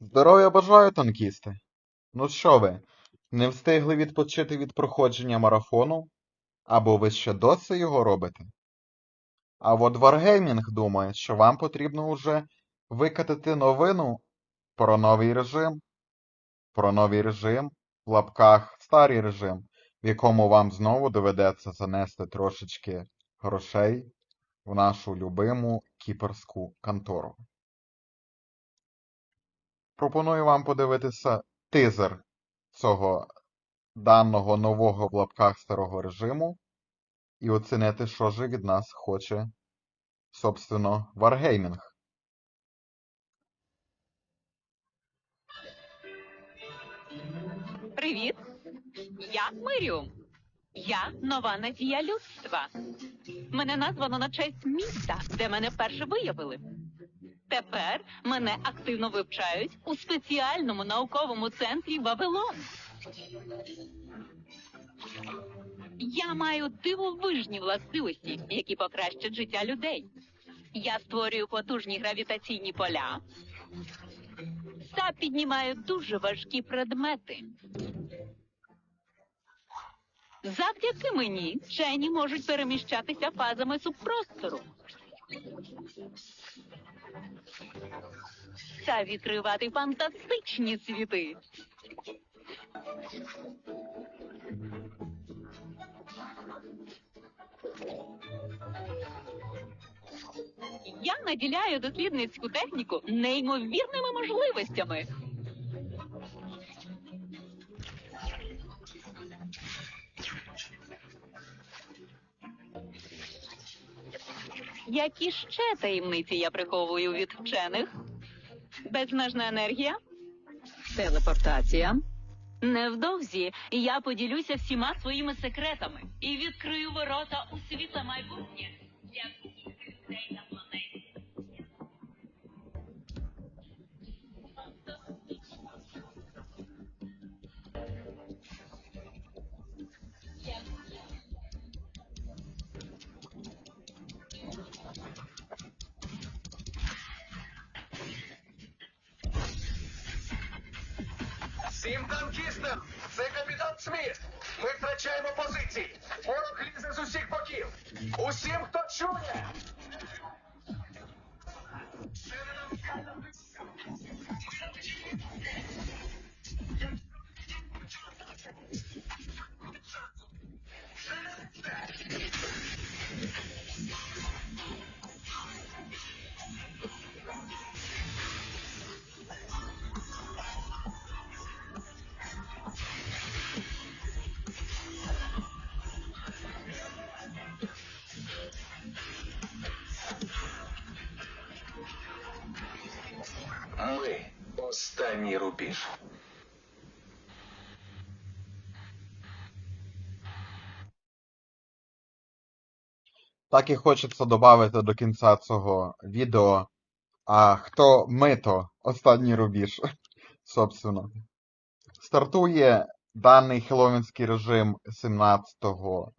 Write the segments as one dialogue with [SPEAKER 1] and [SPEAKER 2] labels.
[SPEAKER 1] Здоров'я бажаю, танкісти! Ну що ви, не встигли відпочити від проходження марафону? Або ви ще досі його робите? А от Wargaming думає, що вам потрібно уже викатати новину про новий режим. Про новий режим, в лапках старий режим, в якому вам знову доведеться занести трошечки грошей в нашу любиму кіперську контору. Пропоную вам подивитися тизер цього даного нового в лапках старого режиму і оцінити, що же від нас хоче, собственно, Wargaming.
[SPEAKER 2] Привіт! Я Миріум. Я нова надія людства. Мене названо на честь міста, де мене вперше виявили. Тепер мене активно вивчають у спеціальному науковому центрі Вавилон. Я маю дивовижні властивості, які покращать життя людей. Я створюю потужні гравітаційні поля та піднімаю дуже важкі предмети. Завдяки мені вчені можуть переміщатися фазами субпростору та відкривати фантастичні світи. Я наділяю дослідницьку техніку неймовірними можливостями. Які ще таємниці я приховую від вчених? Безмежна енергія? Телепортація? Невдовзі я поділюся всіма своїми секретами і відкрию ворота у світле майбутнє для всіх людей
[SPEAKER 3] Всім танкістам! Це капітан Сміт! Ми втрачаємо позиції! Ворог лізе з усіх боків! Усім, хто чує!
[SPEAKER 1] Так і хочеться додати до кінця цього відео. А хто ми то останній рубіж, собственно. Стартує даний хеллоуінський режим 17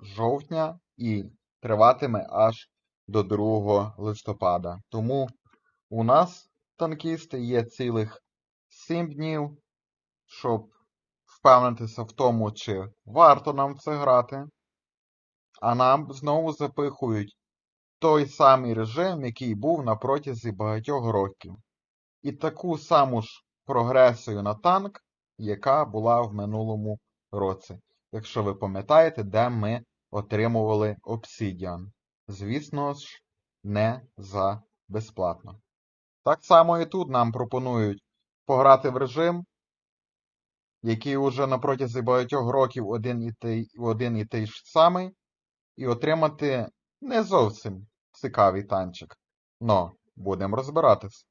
[SPEAKER 1] жовтня і триватиме аж до 2 листопада. Тому у нас, танкісти, є цілих 7 днів, щоб впевнитися в тому, чи варто нам це грати. А нам знову запихують той самий режим, який був на протязі багатьох років. І таку саму ж прогресію на танк, яка була в минулому році. Якщо ви пам'ятаєте, де ми отримували Obsidian. Звісно ж, не за безплатно. Так само і тут нам пропонують пограти в режим, який уже на протязі багатьох років один і той, один і той ж самий, і отримати не зовсім цікавий танчик. Но будемо розбиратись.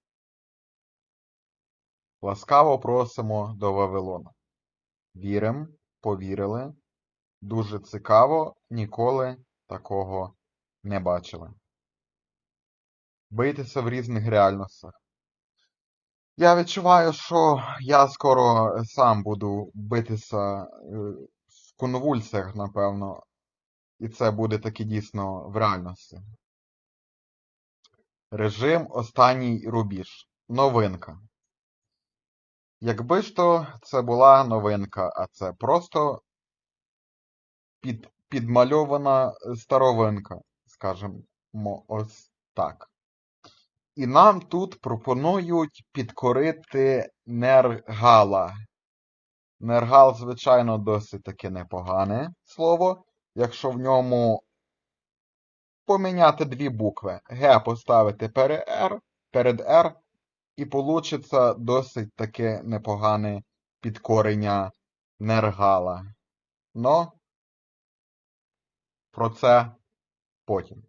[SPEAKER 1] Ласкаво просимо до Вавилона. Вірим, повірили. Дуже цікаво, ніколи такого не бачили. Бийтеся в різних реальностях. Я відчуваю, що я скоро сам буду битися е, в конвульсіях, напевно, і це буде таки дійсно в реальності. Режим останній рубіж. Новинка. Якби ж то це була новинка, а це просто під, підмальована старовинка, скажімо ось так. І нам тут пропонують підкорити Нергала. Нергал, звичайно, досить таки непогане слово, якщо в ньому поміняти дві букви. Г поставити перед R, перед R, і получиться досить таке непогане підкорення Нергала. Но про це потім.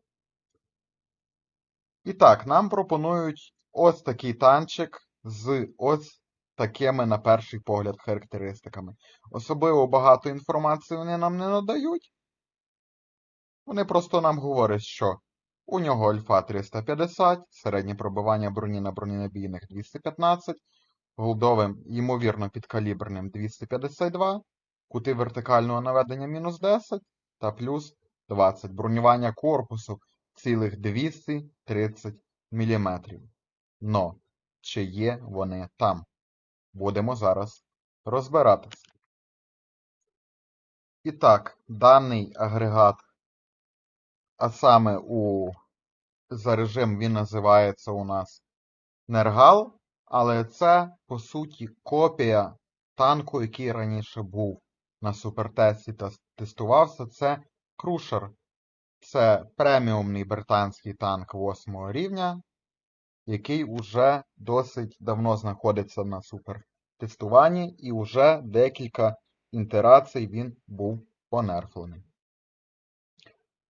[SPEAKER 1] І так, нам пропонують ось такий танчик з ось такими, на перший погляд, характеристиками. Особливо багато інформації вони нам не надають. Вони просто нам говорять, що у нього альфа 350, середнє пробивання броні на броненабійних 215, голдовим, ймовірно, підкаліберним 252, кути вертикального наведення мінус 10 та плюс 20. Бронювання корпусу цілих 230 мм. Но, чи є вони там? Будемо зараз розбиратись. І так, даний агрегат, а саме у за режим він називається у нас Нергал, але це, по суті, копія танку, який раніше був на супертесті та тестувався. Це Крушер. Це преміумний британський танк 8 рівня, який уже досить давно знаходиться на супертестуванні, і вже декілька інтерацій він був понерфлений.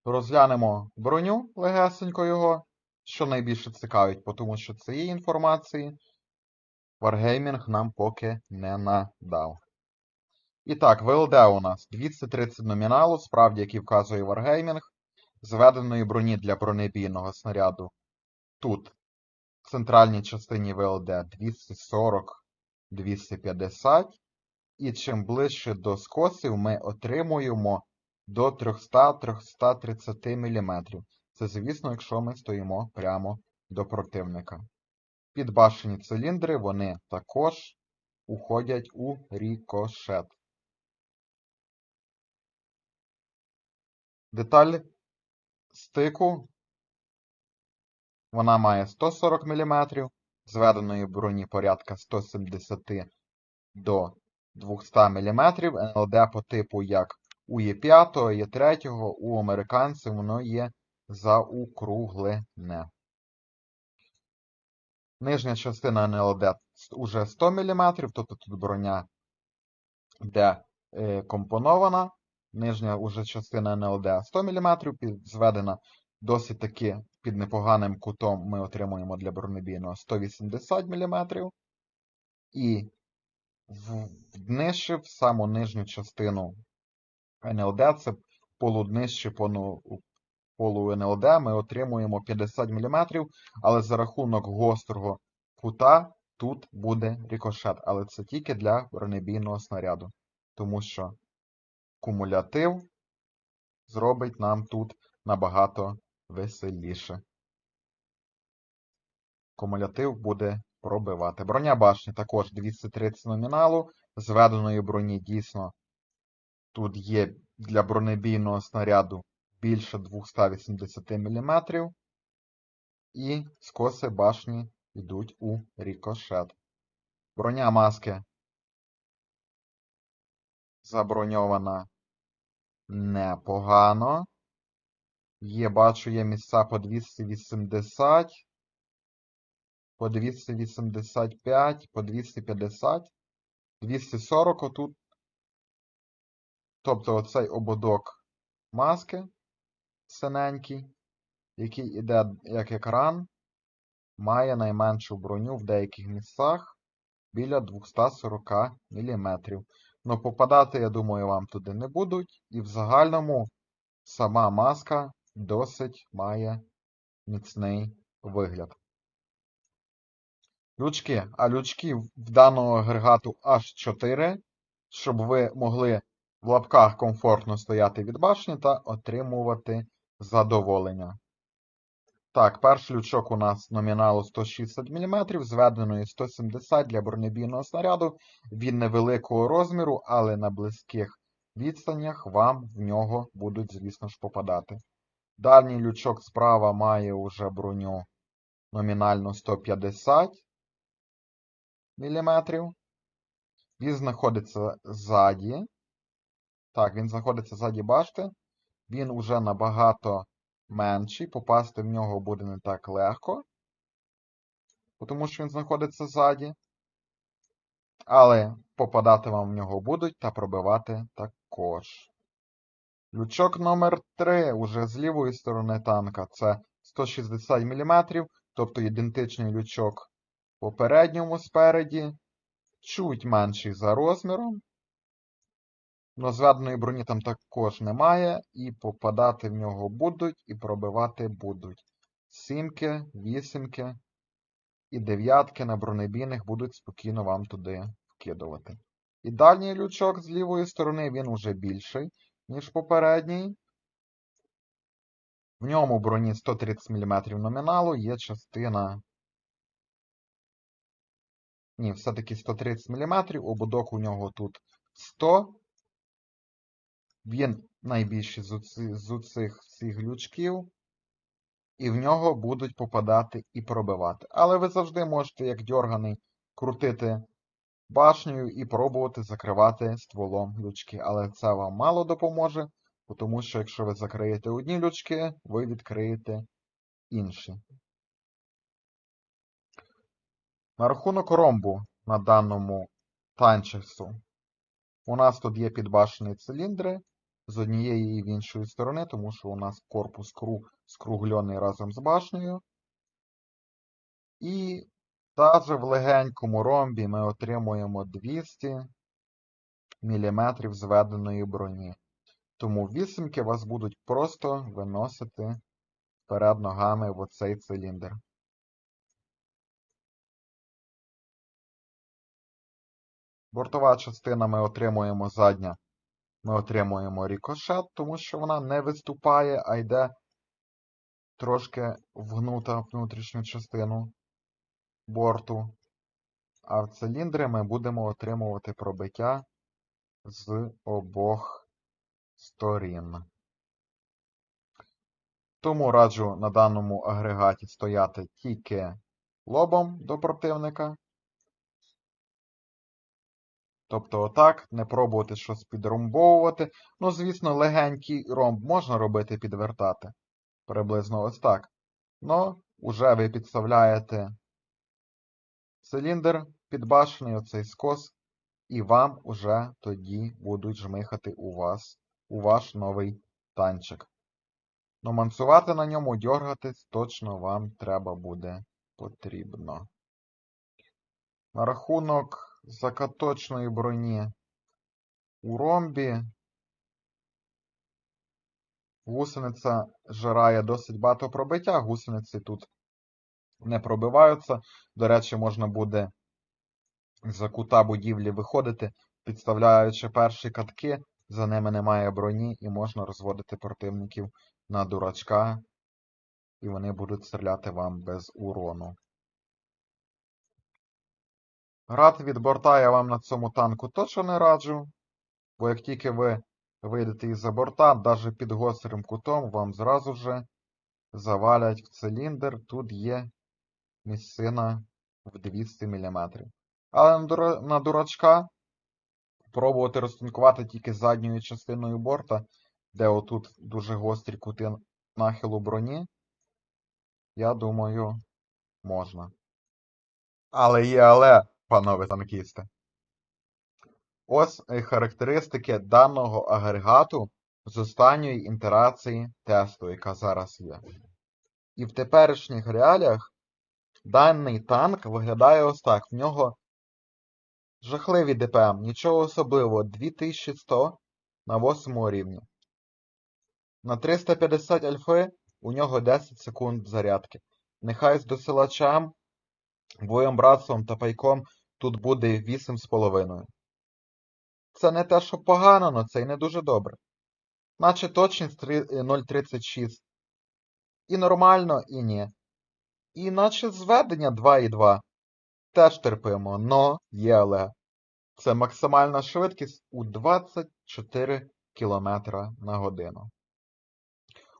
[SPEAKER 1] Розглянемо броню легесенько його, що найбільше цікавить, тому що цієї інформації Wargaming нам поки не надав. І так, ВЛД у нас 230 номіналу, справді, який вказує Wargaming, зведеної броні для бронебійного снаряду. Тут в центральній частині ВЛД 240-250. І чим ближче до скосів ми отримуємо до 300-330 мм. Це, звісно, якщо ми стоїмо прямо до противника. Підбашені циліндри, вони також уходять у рікошет. Деталь стику. Вона має 140 мм, зведеної броні порядка 170 до 200 мм, НЛД по типу як у Є5, Є3, у американців воно є заокруглене. Нижня частина НЛД уже 100 мм, тобто тут броня де е, компонована. Нижня уже частина НЛД 100 мм, зведена досить таки під непоганим кутом ми отримуємо для бронебійного 180 мм. І внизшив саму нижню частину НЛД, це полуднижче полу НЛД, ми отримуємо 50 мм, але за рахунок гострого кута тут буде рикошет. Але це тільки для бронебійного снаряду. Тому що кумулятив зробить нам тут набагато веселіше. Кумулятив буде пробивати. Броня башні також 230 номіналу. Зведеної броні дійсно тут є для бронебійного снаряду більше 280 мм. І скоси башні йдуть у рікошет. Броня маски заброньована непогано. Є, бачу, є місця по 280, по 285, по 250, 240 отут. Тобто оцей ободок маски синенький, який іде як екран, має найменшу броню в деяких місцях біля 240 мм. Ну, попадати, я думаю, вам туди не будуть. І в загальному сама маска досить має міцний вигляд. Лючки. А лючки в даного агрегату аж 4, щоб ви могли в лапках комфортно стояти від башні та отримувати задоволення. Так, перший лючок у нас номіналу 160 мм, зведеної 170 для бронебійного снаряду. Він невеликого розміру, але на близьких відстанях вам в нього будуть, звісно ж, попадати. Дальній лючок справа має уже броню номінально 150 мм. Він знаходиться ззаді. Так, він знаходиться ззаді башти. Він уже набагато менший. Попасти в нього буде не так легко. Тому що він знаходиться ззаді. Але попадати вам в нього будуть та пробивати також. Лючок номер 3 уже з лівої сторони танка. Це 160 мм, тобто ідентичний лючок попередньому спереді. Чуть менший за розміром. Но зведеної броні там також немає, і попадати в нього будуть, і пробивати будуть. Сімки, вісімки і дев'ятки на бронебійних будуть спокійно вам туди вкидувати. І дальній лючок з лівої сторони він уже більший, ніж попередній. В ньому броні 130 мм номіналу, є частина. Ні, все-таки 130 мм, ободок у нього тут 100 він найбільший з оцих всіх лючків, і в нього будуть попадати і пробивати. Але ви завжди можете, як дьорганий, крутити башнею і пробувати закривати стволом лючки. Але це вам мало допоможе, тому що якщо ви закриєте одні лючки, ви відкриєте інші. На рахунок ромбу на даному танчесу. У нас тут є підбашені циліндри з однієї і в іншої сторони, тому що у нас корпус кру скруглений разом з башнею. І також в легенькому ромбі ми отримуємо 200 мм зведеної броні. Тому вісімки вас будуть просто виносити вперед ногами в оцей циліндр. Бортова частина ми отримуємо задня. Ми отримуємо рікошет, тому що вона не виступає, а йде трошки вгнута внутрішню частину борту. А в циліндри ми будемо отримувати пробиття з обох сторін. Тому раджу на даному агрегаті стояти тільки лобом до противника. Тобто отак, не пробувати щось підромбовувати. Ну, звісно, легенький ромб можна робити підвертати. Приблизно ось так. Ну, уже ви підставляєте циліндр підбашений, оцей скос, і вам уже тоді будуть жмихати у вас, у ваш новий танчик. Ну, мансувати на ньому, дьоргатись точно вам треба буде потрібно. На рахунок закаточної броні у ромбі. Гусениця жирає досить багато пробиття, гусениці тут не пробиваються. До речі, можна буде за кута будівлі виходити, підставляючи перші катки, за ними немає броні, і можна розводити противників на дурачка, і вони будуть стріляти вам без урону. Грати від борта я вам на цьому танку точно не раджу, бо як тільки ви вийдете із-за борта, навіть під гострим кутом вам зразу же завалять в циліндр. Тут є місцина в 200 мм. Але на, дурачка пробувати розтинкувати тільки задньою частиною борта, де отут дуже гострі кути нахилу броні, я думаю, можна. Але є але, панове танкісти. Ось характеристики даного агрегату з останньої інтерації тесту, яка зараз є. І в теперішніх реаліях даний танк виглядає ось так. В нього жахливий ДПМ, нічого особливого, 2100 на 8 рівні. На 350 альфи у нього 10 секунд зарядки. Нехай з досилачем, боєм братством та пайком тут буде 8,5. Це не те, що погано, але це й не дуже добре. Наче точність 0,36 І нормально, і ні. І наче зведення 2,2 теж терпимо, но є але. Це максимальна швидкість у 24 км на годину.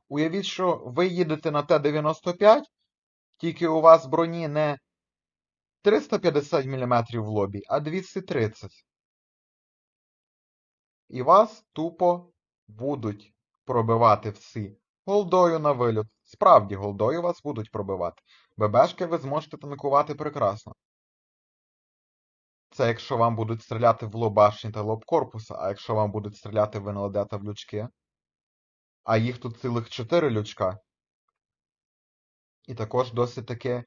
[SPEAKER 1] Уявіть, що ви їдете на Т-95, тільки у вас броні не 350 мм в лобі, а 230. І вас тупо будуть пробивати всі. Голдою на виліт. Справді, голдою вас будуть пробивати. ББшки ви зможете танкувати прекрасно. Це якщо вам будуть стріляти в лоб башні та лоб корпуса, а якщо вам будуть стріляти в НЛД та в лючки, а їх тут цілих 4 лючка. І також досить таки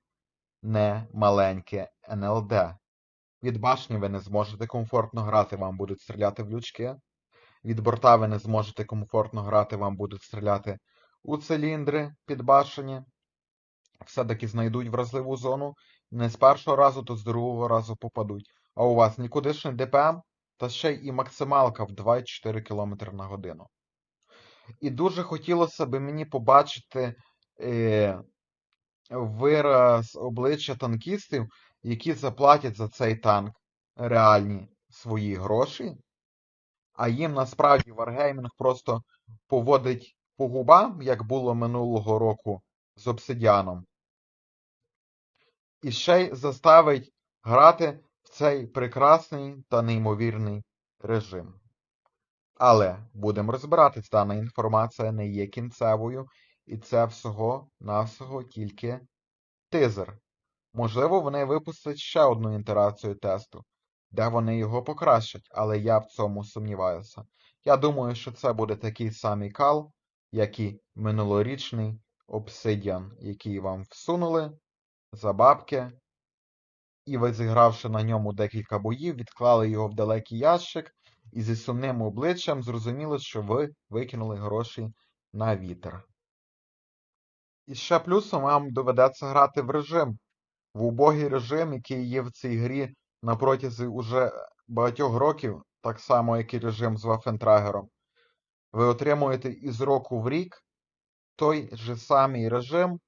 [SPEAKER 1] не маленьке НЛД. Від башні ви не зможете комфортно грати, вам будуть стріляти в лючки. Від борта ви не зможете комфортно грати, вам будуть стріляти у циліндри під башені. Все-таки знайдуть вразливу зону. Не з першого разу, то з другого разу попадуть. А у вас нікудишний ДПМ, та ще й і максималка в 2,4 км на годину. І дуже хотілося б мені побачити е, вираз обличчя танкістів, які заплатять за цей танк реальні свої гроші, а їм насправді Wargaming просто поводить по губам, як було минулого року з обсидіаном. І ще й заставить грати в цей прекрасний та неймовірний режим. Але будемо розбиратись, дана інформація не є кінцевою, і це всього-навсього тільки тизер. Можливо, вони випустять ще одну інтерацію тесту, де вони його покращать, але я в цьому сумніваюся. Я думаю, що це буде такий самий кал, як і минулорічний Obsidian, який вам всунули за бабки, і ви, зігравши на ньому декілька боїв, відклали його в далекий ящик, і зі сумним обличчям зрозуміли, що ви викинули гроші на вітер. І ще плюсом вам доведеться грати в режим, в убогий режим, який є в цій грі на протязі уже багатьох років, так само, як і режим з Вафентрагером. Ви отримуєте із року в рік той же самий режим,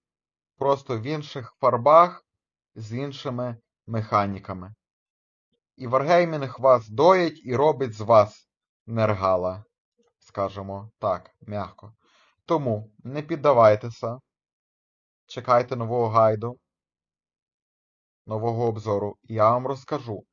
[SPEAKER 1] просто в інших фарбах з іншими механіками. І Wargaming вас доїть і робить з вас нергала, скажімо так, м'яко. Тому не піддавайтеся, чекайте нового гайду, нового обзору, і я вам розкажу,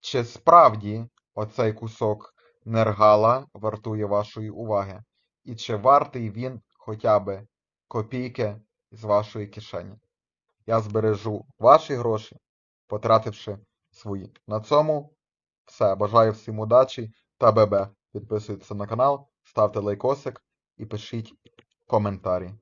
[SPEAKER 1] чи справді оцей кусок нергала вартує вашої уваги, і чи вартий він хоча б копійки з вашої кишені. Я збережу ваші гроші, потративши свої. На цьому все. Бажаю всім удачі та ББ. Підписуйтесь на канал, ставте лайкосик і пишіть коментарі.